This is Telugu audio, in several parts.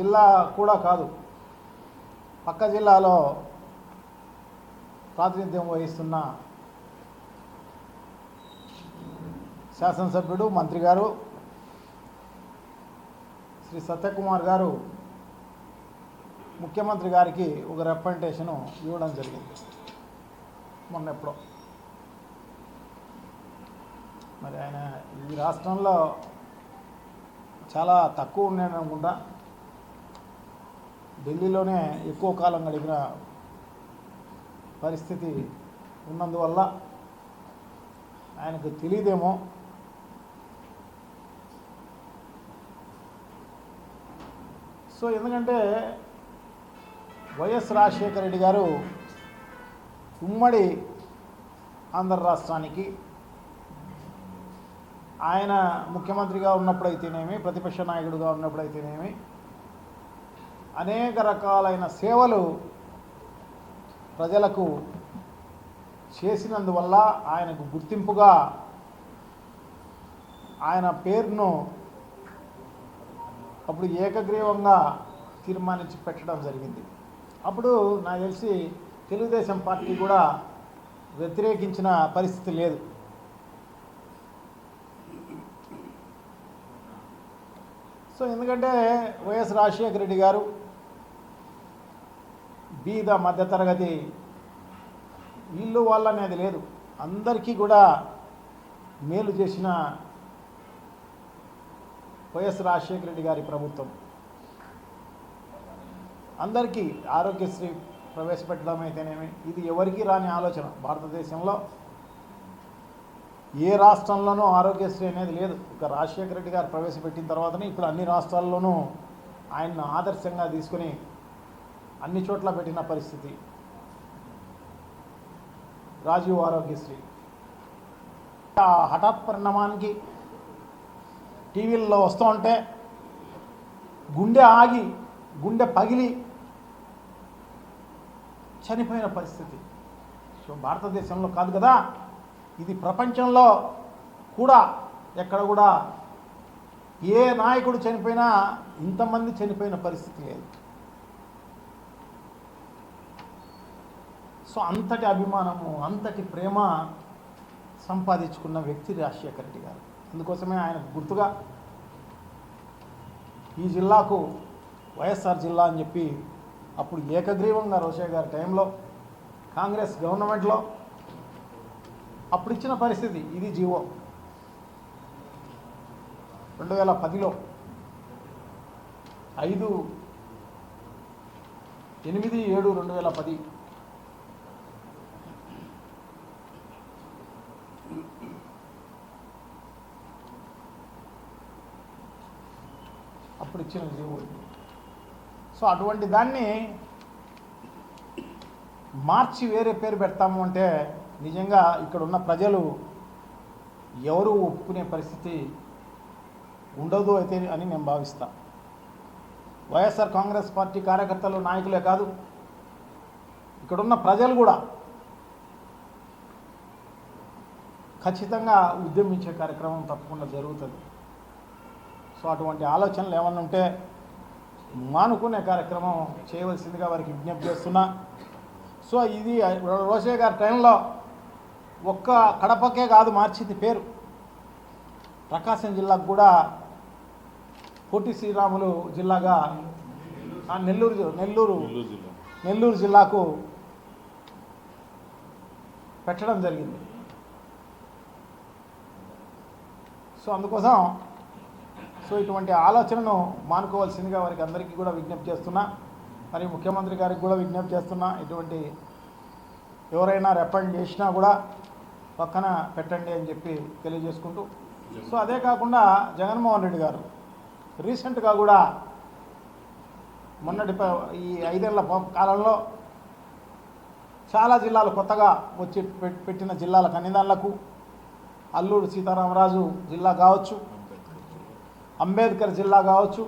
జిల్లా కూడా కాదు. పక్క జిల్లాలో ప్రాతినిధ్యం వహిస్తున్న శాసనసభ్యుడు మంత్రి గారు శ్రీ సత్యకుమార్ గారు ముఖ్యమంత్రి గారికి ఒక రిప్రజెంటేషను ఇవ్వడం జరిగింది. మొన్న ఎప్పుడో. మరి ఆయన ఈ రాష్ట్రంలో చాలా తక్కువ ఉన్నాయని అనుకుంటా. ఢిల్లీలోనే ఎక్కువ కాలం గడిపిన పరిస్థితి ఉన్నందువల్ల ఆయనకు తెలియదేమో. సో ఎందుకంటే వైఎస్ రాజశేఖర రెడ్డి గారు ఉమ్మడి ఆంధ్ర రాష్ట్రానికి ఆయన ముఖ్యమంత్రిగా ఉన్నప్పుడైతేనేమి ప్రతిపక్ష నాయకుడిగా ఉన్నప్పుడైతేనేమి అనేక రకాలైన సేవలు ప్రజలకు చేసినందువల్ల ఆయనకు గుర్తింపుగా ఆయన పేరును అప్పుడు ఏకగ్రీవంగా తీర్మానించి పెట్టడం జరిగింది. అప్పుడు నాకు తెలిసి తెలుగుదేశం పార్టీ కూడా వ్యతిరేకించిన పరిస్థితి లేదు. సో ఎందుకంటే వైఎస్ రాజశేఖర రెడ్డి గారు బీద మధ్యతరగతి వీళ్ళు వాళ్ళు అనేది లేదు. అందరికీ కూడా మేలు చేసిన వైఎస్ రాజశేఖర రెడ్డి గారి ప్రభుత్వం. అందరికీ ఆరోగ్యశ్రీ ప్రవేశపెట్టడం అయితేనేమి ఇది ఎవరికీ రాని ఆలోచన. భారతదేశంలో ఏ రాష్ట్రంలోనూ ఆరోగ్యశ్రీ అనేది లేదు. ఇక రాజశేఖర రెడ్డి గారు ప్రవేశపెట్టిన తర్వాతనే ఇప్పుడు అన్ని రాష్ట్రాల్లోనూ ఆయన్ను ఆదర్శంగా తీసుకుని అన్ని చోట్ల పెట్టిన పరిస్థితి. రాజీవ్ ఆరోగ్యశ్రీ. ఆ హఠాత్ పరిణామానికి టీవీల్లో వస్తూ ఉంటే గుండె ఆగి గుండె పగిలి చనిపోయిన పరిస్థితి. సో భారతదేశంలో కాదు కదా ఇది ప్రపంచంలో కూడా ఎక్కడ కూడా ఏ నాయకుడు చనిపోయినా ఇంతమంది చనిపోయిన పరిస్థితి లేదు. సో అంతటి అభిమానము అంతటి ప్రేమ సంపాదించుకున్న వ్యక్తి రాజశేఖర రెడ్డి గారు. అందుకోసమే ఆయన గుర్తుగా ఈ జిల్లాకు వైఎస్ఆర్ జిల్లా అని చెప్పి అప్పుడు ఏకగ్రీవంగా రోషయ్య గారి టైంలో కాంగ్రెస్ గవర్నమెంట్లో అప్పుడు ఇచ్చిన పరిస్థితి ఇది జీవో. రెండు వేల పదిలో ఐదు ఎనిమిది ఏడు రెండు వేల పది ఇప్పుడు ఇచ్చిన జీవుడు. సో అటువంటి దాన్ని మార్చి వేరే పేరు పెడతాము అంటే నిజంగా ఇక్కడ ఉన్న ప్రజలు ఎవరు ఒప్పుకునే పరిస్థితి ఉండదు అయితే అని నేను భావిస్తా. వైఎస్ఆర్ కాంగ్రెస్ పార్టీ కార్యకర్తలు నాయకులే కాదు ఇక్కడున్న ప్రజలు కూడా ఖచ్చితంగా ఉద్యమించే కార్యక్రమం తప్పకుండా జరుగుతుంది. సో అటువంటి ఆలోచనలు ఏమన్నా ఉంటే మానుకునే కార్యక్రమం చేయవలసిందిగా వారికి విజ్ఞప్తి చేస్తున్నా. సో ఇది రోషే గారి టైంలో ఒక్క కడపకే కాదు మార్చింది పేరు. ప్రకాశం జిల్లాకు కూడా పొట్టి శ్రీరాములు జిల్లాగా ఆ, నెల్లూరు నెల్లూరు నెల్లూరు జిల్లాకు పెట్టడం జరిగింది. సో అందుకోసం సో ఇటువంటి ఆలోచనను మానుకోవాల్సిందిగా వారికి అందరికీ కూడా విజ్ఞప్తి చేస్తున్నా. మరి ముఖ్యమంత్రి గారికి కూడా విజ్ఞప్తి చేస్తున్నా. ఇటువంటి ఎవరైనా రెప్పండ్ చేసినా కూడా పక్కన పెట్టండి అని చెప్పి తెలియజేసుకుంటూ. సో అదే కాకుండా జగన్మోహన్ రెడ్డి గారు రీసెంట్గా కూడా మొన్నటి ఈ ఐదేళ్ళ కాలంలో చాలా జిల్లాలు కొత్తగా వచ్చి పెట్టిన జిల్లాల కన్నిదాన్లకు అల్లూరు సీతారామరాజు జిల్లా కావచ్చు అంబేద్కర్ జిల్లా కావచ్చు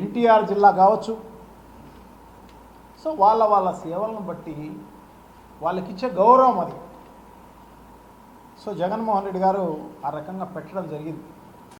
ఎన్టీఆర్ జిల్లా కావచ్చు. సో వాళ్ళ వాళ్ళ సేవలను బట్టి వాళ్ళకిచ్చే గౌరవం అది. సో జగన్మోహన్ రెడ్డి గారు ఆ రకంగా పెట్టడం జరిగింది.